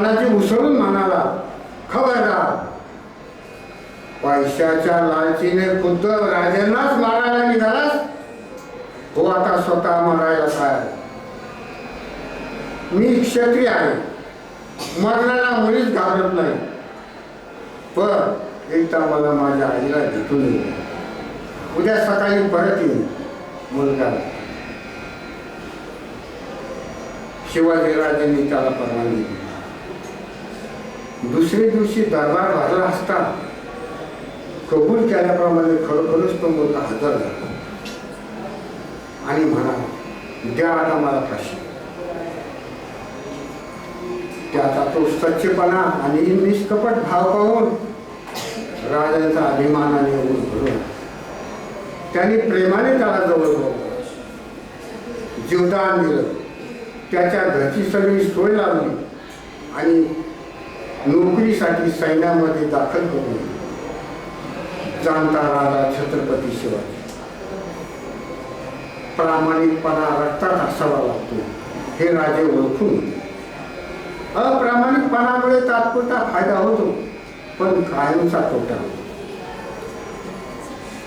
मनाची उसळून म्हणाला खबरदार पैशाच्या लालचीने खुद्द राजांनाच मारायला निघालास? तो आता स्वतः मरायला काय मी क्षत्रिय आहे. मरणाला मुळीच घाबरत नाही. पण एकदा मला माझ्या आईला भेटून येईल उद्या सकाळी परत येईल मुलगा. शिवाजीराजांनी त्याला परवानगी दिली. दुसऱ्या दिवशी दरबार भरला असता कबूल केल्याप्रमाणे खरोखरच तो मुलगा हजर झाला. आणि म्हणा द्या आता मला फाशी. त्याचा तो स्वच्छपणा आणि निष्कपट भाव पाहून राजांचा अभिमानाने येऊन भरून त्यांनी प्रेमाने त्याला जवळ जीवदान दिलं. त्याच्या घरची सगळी सोय लावली आणि नोकरीसाठी सैन्यामध्ये दाखल करून जाणता राजा छत्रपती शिवाजी. प्रामाणिकपणा रक्तात असावा लागतो हे राजे ओळखून. अप्रामाणिकपणामुळे तात्पुरता फायदा होतो पण कायमचा तोटा होतो.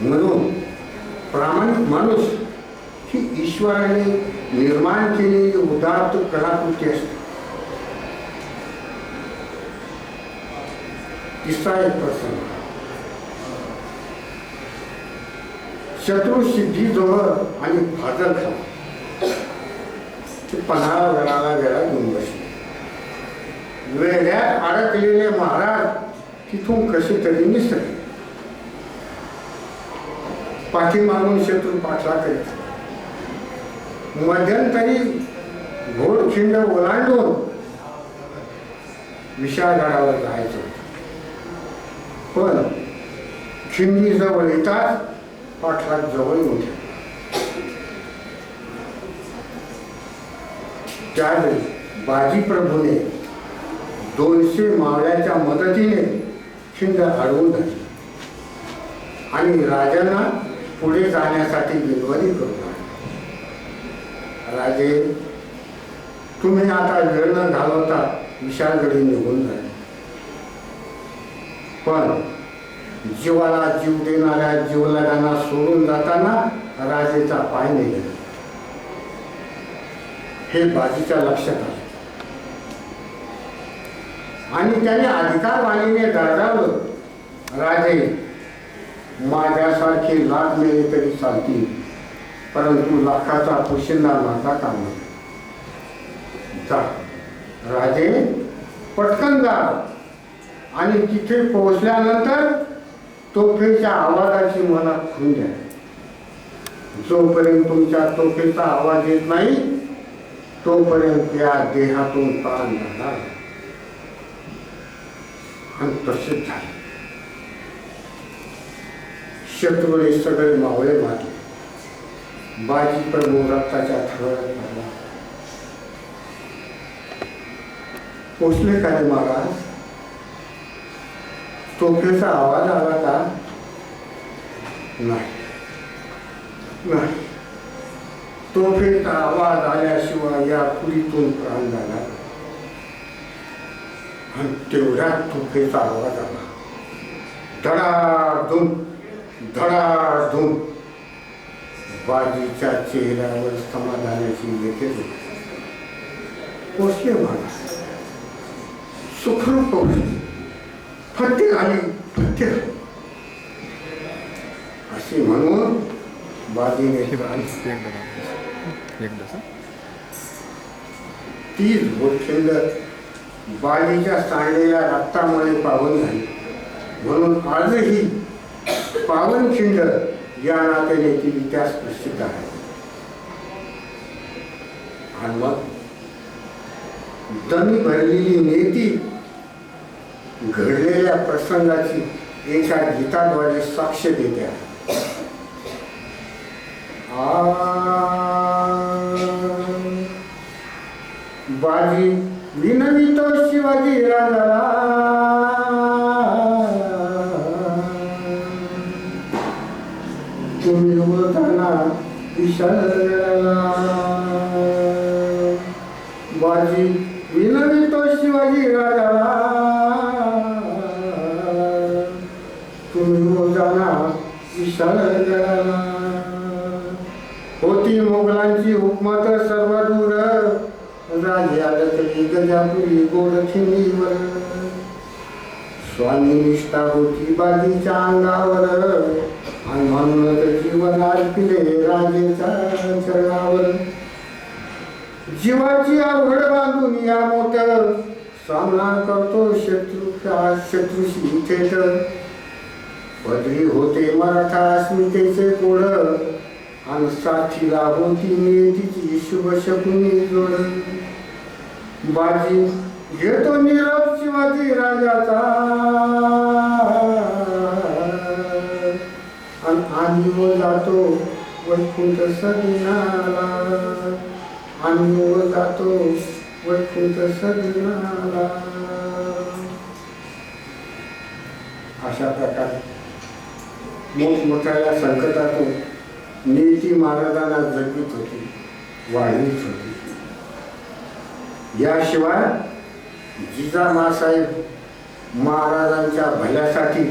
म्हणून प्रामाणिक माणूस ही ईश्वराने निर्माण केलेली उदात्त कलाकृती असते. तिसरा एक प्रसंग शत्रू सिद्धीजवळ आणि फाजल खान. ते पन्हाळा वेळाला वेळा घेऊन बसले. वेड्यात अडकलेले महाराज तिथून कसे तरी निसरले पाठीमागून शत्रू पाठला करीत. मध्यंतरी घोडखिंड ओलांडून विशाळगडावर जायचं. होतं. पण खिंडी जवळ पाठलाग जवळ येऊन त्यावेळी बाजी प्रभूने दोनशे मावळ्याच्या मदतीने खिंड अडवून धरली आणि राजांना पुढे जाण्यासाठी विनवणी करू राजे तुम्ही आता वेळ न घालवता विशालगडी निघून झाले पण जीवाला जीव देणाऱ्या जीवलगांना सोडून जाताना राजेचा पाय नाही हे बाजीच्या लक्षात आले. आणि त्याने अधिकारवाणीने दर्जावलं राजे माझ्यासारखी लाख मिळले तरी चालतील परंतु लाखाचा पुशिंदा माझा काम जा. राजे पटकन जा. आणि तिथे पोहोचल्यानंतर तोफेच्या आवाजाची मला खून द्या जोपर्यंत तुमच्या तोफेचा आवाज येत नाही तोपर्यंत या देहातून प्राण जाणार आणि तसेच झाले. शत्रूने सगळे मावळे मारले. बाजी प्रभू रक्ताच्या थरात पडला पोचले काय महाराज? तोफेचा आवाज आला का नाही नाही तोफेचा आवाज आल्याशिवाय या पुरीतून प्राण जाणार नाही. आणि तेवढ्यात तोफेचा आवाज आला धडाधूम धडाधूम बाजीच्या चेहऱ्यावर समाधानाची लेखे पोचले महाराज सुखरूप पोचले आली फत्ते आली. असे म्हणून बाजीने तीच गोडखिंड बालीच्या सांडलेल्या रक्तामुळे पावन झाली. म्हणून आजही पावनखिंड या नात्याने ती इतिहास प्रसिद्ध आहे. आणि मग दमी भरलेली नेती घडलेल्या प्रसंगाची एका गीताद्वारे साक्ष देते. आहे आ बाजी विनवितो शिवाजी राजाला. तुम्ही बोलताना विशाल आदतली गजापुरी गोड खिंडीवर स्वामी निष्ठा होती बाजीच्या अंगावर. आणि म्हणूनच जीवन अर्पिले राजेच्या चरणावर. जीवाची अवघड बांधून या मोठ्या सामना करतो शत्रूच्या शत्रूशी थेट. पदरी होते मराठा अस्मितेचे कोड. आणि साथीला होती नियतीची शुभ शकुनी जोड. बाजी घेतो निरव शिवाजी राजाचा. आणि आम्ही व जातो वैकुंठ सदनाला. आम्ही व जातो वैकुंठ सदनाला. अशा प्रकारे मोठमोठ्या संकटातून नीती महाराजांना जगवित होती वाढवीत होती. याशिवाय जिजामासाहेब महाराजांच्या भल्यासाठी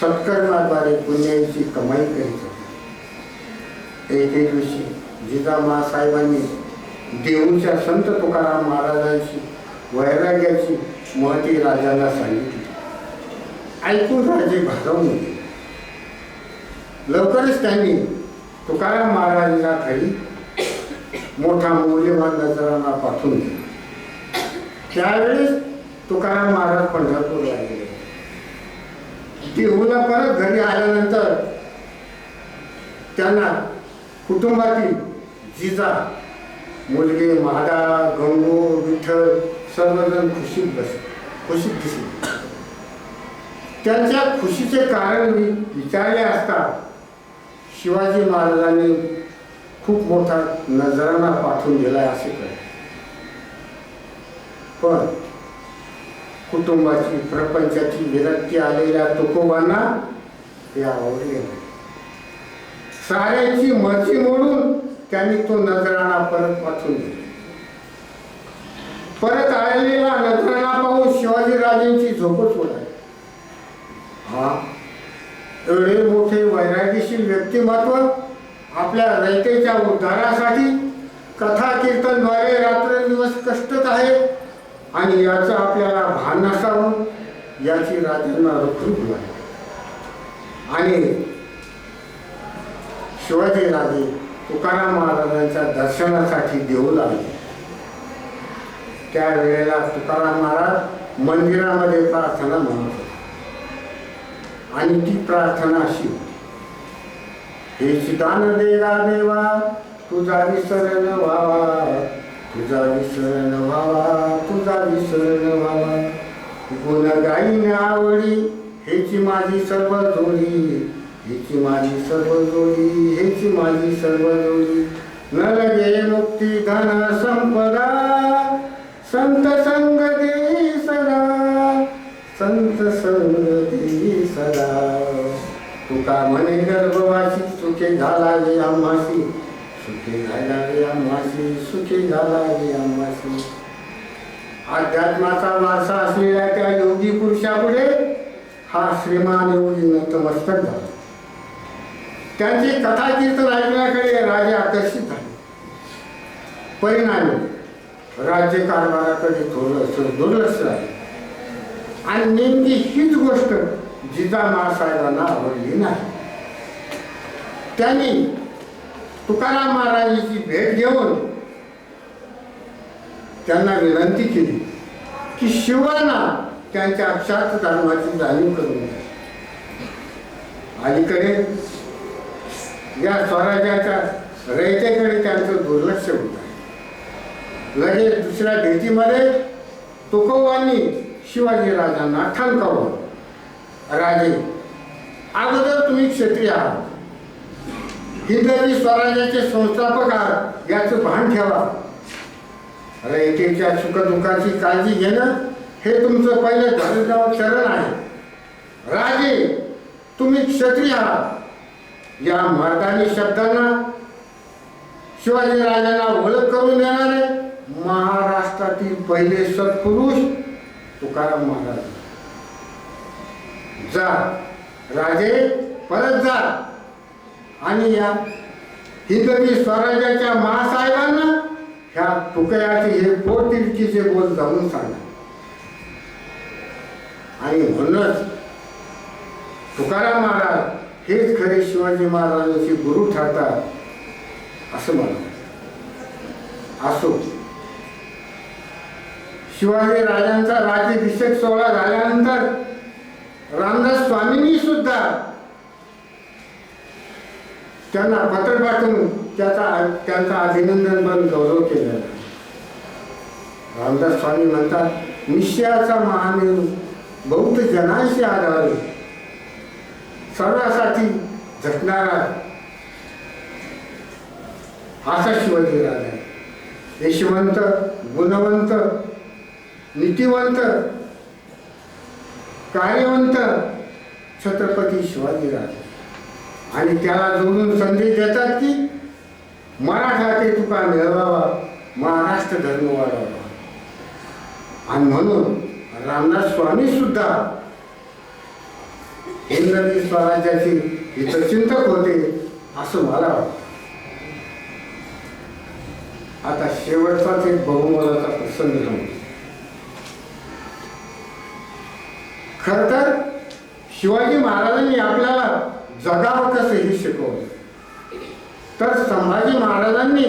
सत्कर्माद्वारे पुण्याची कमाई करीत होती. एके दिवशी जिजामासाहेबांनी देऊच्या संत तुकाराम महाराजांची वैराग्याची महती राजांना सांगितली. ऐकून राजे भागवून गेले. लवकरच त्यांनी तुकाराम महाराजांना खाली मोठा मौल्यवान नजरांना पाठवून दिला. त्यावेळेस तुकाराम महाराज पंढरपूरला गेले. देहूला परत घरी आल्यानंतर त्यांना कुटुंबातील जिजा मुलगे महादा गंगू विठ्ठल सर्वजण खुशीत बस खुशीत दिसले. त्यांच्या खुशीचे कारण मी विचारले असता शिवाजी महाराजांनी खूप मोठा नजराणा पाठवून दिला असे कळले. पण कुटुंबाची प्रपंचाची विरक्ती आलेल्या तुकोबांना हे आवडले नाही. साऱ्यांची मर्जी मोडून त्यांनी तो नजराणा परत वाचून दिला परत आलेला नजराणा पाहून शिवाजी राजेंची झोपच उडाली. हा एवढे मोठे वैरागीशील व्यक्तिमत्व आपल्या रयतेच्या उद्धारासाठी कथा कीर्तनद्वारे रात्रंदिवस कष्टत आहे. आणि याचं आपल्याला भान नसावं याची राजांना रुखरूप आहे. आणि शिवाजी राजे तुकाराम महाराजांच्या दर्शनासाठी देऊ लागले. त्यावेळेला तुकाराम महाराज मंदिरामध्ये प्रार्थना म्हणत होते. आणि ती प्रार्थना अशी हे सिद्धान देवा तुझा विसरण व्हावा. तुझा विसरण व्हावा तुझा विसरण व्हावा. गुण गाईने आवडी हेची माझी सर्व जोडी. हेची माझी सर्व जोडी हेची माझी सर्व जोडी. न लगे मुक्ती धन संपदा. संत संग दे सदा. संत संग दे सदा. तुका म्हणे गर्भवासी तुके घालावे आम्हाशी? सुखे घालावे आम्हासी सुखे घालावे आम्हासी अध्यात्माचा वारसा असलेल्या त्या योगी पुरुषापुढे हा श्रीमान योगी नतमस्तक झाला. त्यांची कथा कीर्तन ऐकण्याकडे राजे आकर्षित झाले. परिणामी राज्य कारभाराकडे थोडंसं दुर्लक्ष झाले आणि नेमकी हीच गोष्ट जिजा साहेबांना आवडली नाही. त्यांनी तुकाराम महाराजांची भेट घेऊन त्यांना विनंती केली की शिवांना त्यांच्या अक्षात धर्माची जाणीव करून द्या. अलीकडे या स्वराज्याच्या रयतेकडे त्यांचं दुर्लक्ष होत आहे. लगेच दुसऱ्या भेटीमध्ये तुकोबांनी शिवाजी राजांना ठणकावलं. राजे अगोदर तुम्ही क्षत्रिय आहात. हिंदवी स्वराज्याचे संस्थापक आहात याचं भान ठेवा. रयतेच्या सुखदुःखाची काळजी घेणं हे तुमचं पहिलं धर्मगाव चरण आहे. राजे तुम्ही क्षत्रिय आहात. या मर्दानी शब्दांना शिवाजी राजांना ओळख करून देणारे महाराष्ट्रातील पहिले सत्पुरुष तुकाराम महाराज. जा राजे परत जा. आणि या हिंदवी स्वराज्याच्या महासाहेबांना ह्या तुकयाचे हे पोटतिडकीचे बोल जाऊन सांगा. आणि म्हणूनच तुकाराम महाराज हेच खरे शिवाजी महाराजांचे गुरु ठरतात असं मला असो शिवाजी राजांचा राज्याभिषेक सोहळा झाल्यानंतर रामदास स्वामींनी सुद्धा त्यांना पत्र पाठवून त्याचा त्यांचा अभिनंदन पण गौरव केलेला रामदास स्वामी म्हणतात निश्चयाचा महामेरू बौद्ध जनांशी आधार सर्वासाठी झटणारा असा शिवाजी राजा यशवंत गुणवंत नीतिवंत कार्यवंत छत्रपती शिवाजी राजा आणि त्याला जोडून संधी देतात की मराठा ते तुका मिळवावा महाराष्ट्र धर्म वाढवावा आणि म्हणून रामदास स्वामी सुद्धा हिंदवी स्वराज्याचे चिंतक होते असं मला वाटतं. आता शेवटचाच एक बहुमोलाचा प्रसंग झाला खर तर शिवाजी महाराजांनी आपल्याला जगावं कसं हे शिकवलं. तर संभाजी महाराजांनी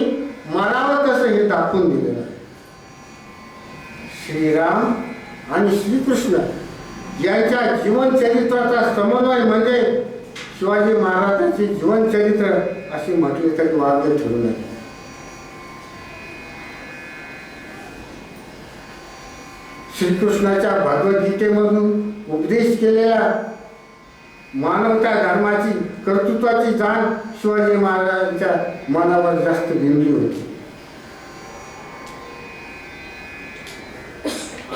मरावं कसं हे दाखवून दिलेलं आहे. श्रीराम आणि श्रीकृष्ण यांच्या जीवनचरित्राचा समन्वय म्हणजे शिवाजी महाराजांचे जीवनचरित्र असे म्हटले तरी वागले ठरू नये. श्रीकृष्णाच्या भगवद्गीतेमधून उपदेश केलेल्या मानवता धर्माची कर्तृत्वाची जाण शिवाजी महाराजांच्या मनावर जास्त भिनली होती.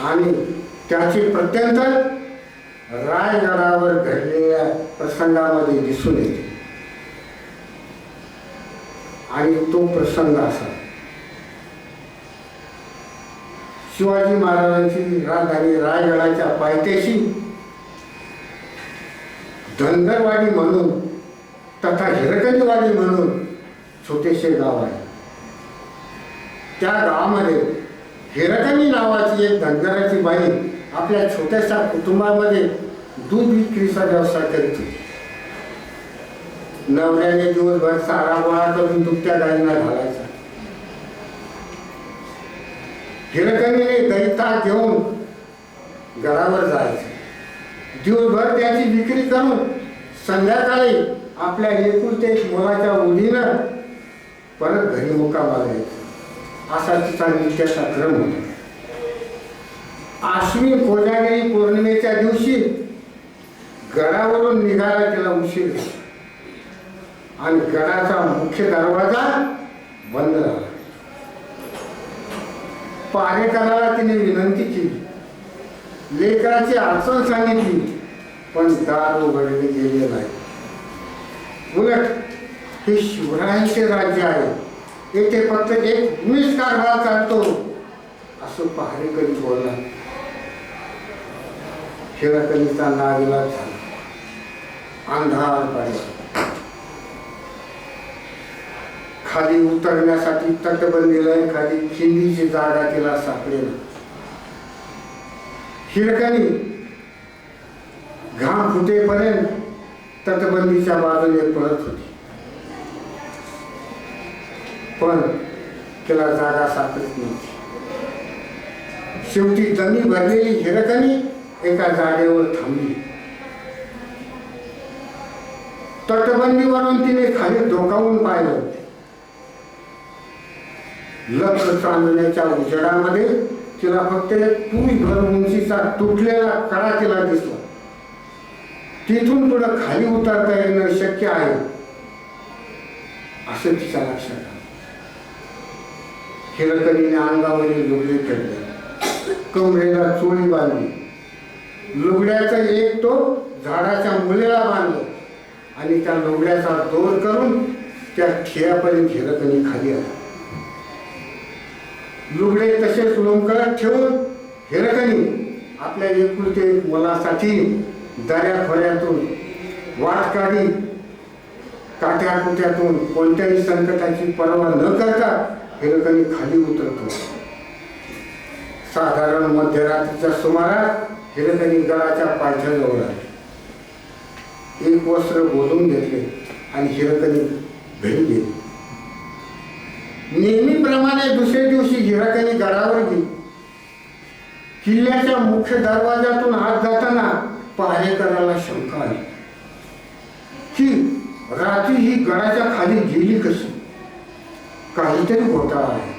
आणि त्याचे प्रत्यंतर रायगडावर घडलेल्या प्रसंगामध्ये दिसून येते. आणि तो प्रसंग असा. शिवाजी महाराजांची राजधानी रायगडाच्या पायथ्याशी धनगरवाडी म्हणून तथा हिरकणीवाडी म्हणून छोटेसे गाव आहे. त्या गावामध्ये हिरकणी नावाची एक धनगराची बाई आपल्या छोट्याशा कुटुंबामध्ये दूध विक्रीचा व्यवसाय करते. नवऱ्याने दिवसभर सारा गोळा करून दुभत्या गायींना घालायचा. हिरकणीने दैता घेऊन घरावर जायचं. दिवसभर त्याची विक्री करून संध्याकाळी आपल्या एकूण एक मुलाच्या उडीनं परत घरी मुकामा जायचं असा तिचा नित्याचा क्रम होता. आश्विन कोजागिरी पौर्णिमेच्या दिवशी गडावरून निघायला तिला उशीर आणि गडाचा मुख्य दरवाजा बंद झाला. पारेकराला तिने विनंती केली. लेकराची अडचण सांगितली पण दार उघडले गेले नाही. उलट हे शिवरायांचे राज्य आहे. येथे फक्त एक मीच कारभार चालतो. असं पहारेकरी बोलला. हिरकणीचा नागला झाला. अंधार पडला. खाली उतरण्यासाठी तटबंदीला खाली खिंडीची जागा तिला सापडेल हिरकणी घाम फुटेपर्यंत तटबंदीच्या बाजूने पळत होती. पण तिला जागा सापडत नव्हती. शेवटी दमी भरलेली हिरकणी एका जागेवर थांबली. तटबंदीवरून तिने खाली डोकावून पाहिलं. लक्ष चांदण्याच्या उजेडामध्ये तिला फक्त तुम्ही भर उंचीचा तुटलेला कडा तिला दिसला. तिथून पुढं खाली उतरता येणं शक्य आहे. असं तिच्या लक्षात आलं. हिरकणीने अंगावरील लुगडे खेळले कमरेला चोळी बांधली. लुगड्याचा एक तो झाडाच्या मुलीला बांधलं आणि त्या लुगड्याचा दोर करून त्या ठियापर्यंत हिरकणी खाली आला लुगडे तसेच लोंबकळत ठेवून हिरकणी आपल्या एकुलते मुलासाठी दऱ्या खोऱ्यातून वाट काढी काठ्या कुठ्यातून कोणत्याही संकटाची पर्वा न करता हिरकणी खाली उतरतो. साधारण मध्यरात्रीच्या सुमारास हिरकणी गळाच्या पायथ्याजवळ आले. एक वस्त्र बोलून घेतले आणि हिरकणी घरी गेली. नेहमीप्रमाणे दुसऱ्या दिवशी हिरकणी गडावर गेली. किल्ल्याच्या मुख्य दरवाजातून आत जाताना पहारेकराला शंका आली. की रात्री ही गडाच्या खाली गेली कशी? काहीतरी होता आहे.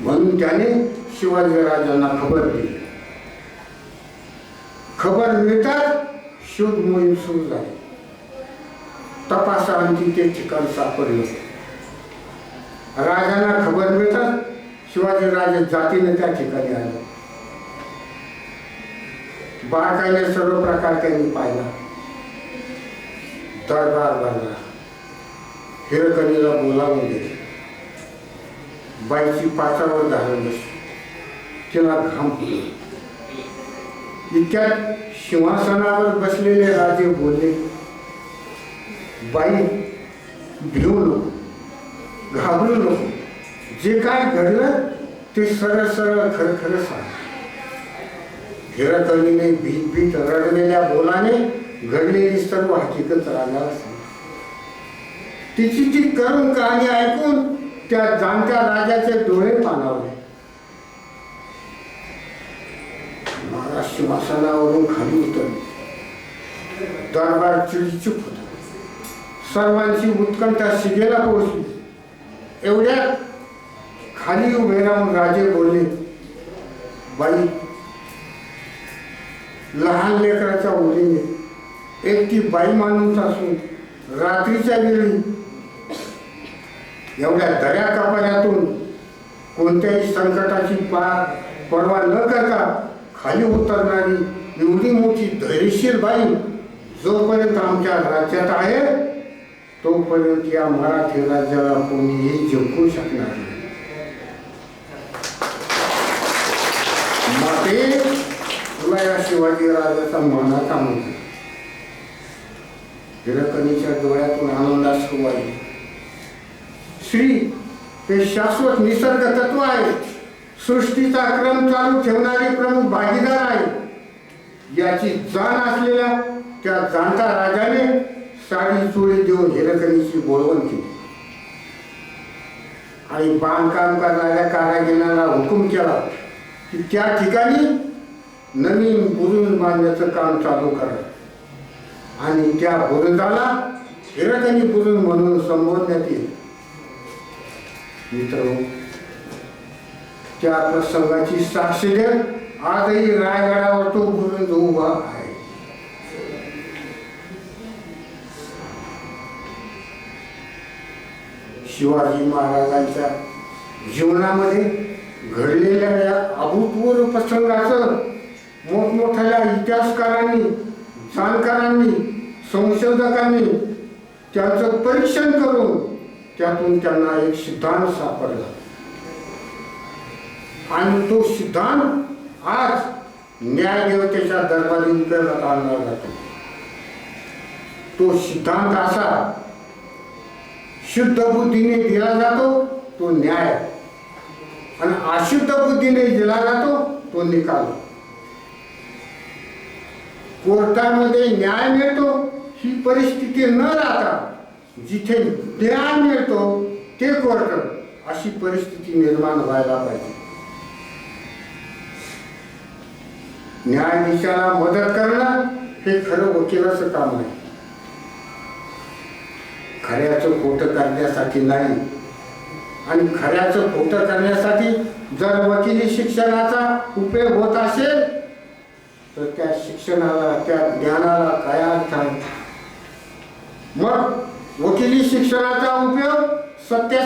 म्हणून त्याने शिवाजीराजांना खबर दिली. खबर मिळताच शोध मोहीम सुरू झाली. तपासाअंती ते ठिकाण सापडलं. राजांना खबर मिळताच शिवाजीराजे जातीने त्या ठिकाणी आले. बाळकाने सर्व प्रकार त्यांनी पाहिला. दरबार भरला हिरकणीला बोलावून दिले. बाईची पाचावर धारण तिला घाम इतक्यात सिंहासनावर बसलेले राजे बोलले बाई भिवलो घाबरू नको. जे काय घडलं ते सरळ सरळ खरं खरं सांग. भीत भीत रडलेल्या बोलाने घडलेली सर्व हकीकत राजाला सांग. तिची ती करून कहाणी ऐकून त्या जाणत्या राजाचे डोळे पाणावले. महाराज सिंहासनावरून खाली उतरले. दरबार चिडचूप होता. सर्वांची उत्कंठा शिगेला पोहोचली. एवढ्या खाली उभे राहून राजे बोलले बाई लहान लेकराच्या ओढने एक ती बाई माणूस असून रात्रीच्या वेळी एवढ्या दऱ्या कपाऱ्यातून कोणत्याही संकटाची पार पर्वा न करता खाली उतरणारी एवढी मोठी धैर्यशील बाई जोपर्यंत आमच्या राज्यात आहे तोपर्यंत या मराठी राज्याला कोणीही जिंकू शकणार नाही. माते तुला या शिवाजी राजाचा मानाचा मुलगा. हिरकणीच्या डोळ्यातून आनंदास वाली श्री हे शाश्वत निसर्ग तत्व आहे. सृष्टीचा क्रम चालू ठेवणारे प्रमुख भागीदार आहे. याची जाण असलेल्या त्या जाणता राजाने साडी चोळी देऊन हिरकणीची बोलवण केली. आणि बांधकाम करणाऱ्या कारागिरांना हुकूम केला की त्या ठिकाणी नवीन बुरुज बांधण्याचं काम चालू करा. आणि त्या बुरुजाला हिरकणी बुरुज म्हणून संबोधण्यात येईल. मित्र त्या प्रसंगाची साक्ष देत आजही रायगडावर तो बुरुज उभा आहे. शिवाजी महाराजांच्या जीवनामध्ये घडलेल्या या अभूतपूर्व प्रसंगाचं मोठमोठ्या इतिहासकारांनी जाणकारांनी संशोधकांनी त्याचं परीक्षण करून त्यातून त्यांना एक सिद्धांत सापडला. आणि तो सिद्धांत आज न्यायदेवतेच्या दरबारी उपयोगात आणला जातो तो सिद्धांत असा शुद्ध बुद्धीने दिला जातो तो न्याय. आणि अशुद्ध बुद्धीने दिला जातो तो निकाल. कोर्टामध्ये न्याय मिळतो ही परिस्थिती न राहता जिथे न्याय मिळतो ते कोर्ट अशी परिस्थिती निर्माण व्हायला पाहिजे. न्यायाधीशाला मदत करणं हे खरं वकिलाचं काम आहे खऱ्याचं खोटं करण्यासाठी नाही. आणि खऱ्याचं खोटं करण्यासाठी जर वकिली शिक्षणाचा उपयोग होत असेल तर त्या शिक्षणाला त्या ज्ञानाला काय अर्थ आहे? मग वकिली शिक्षणाचा उपयोग सत्य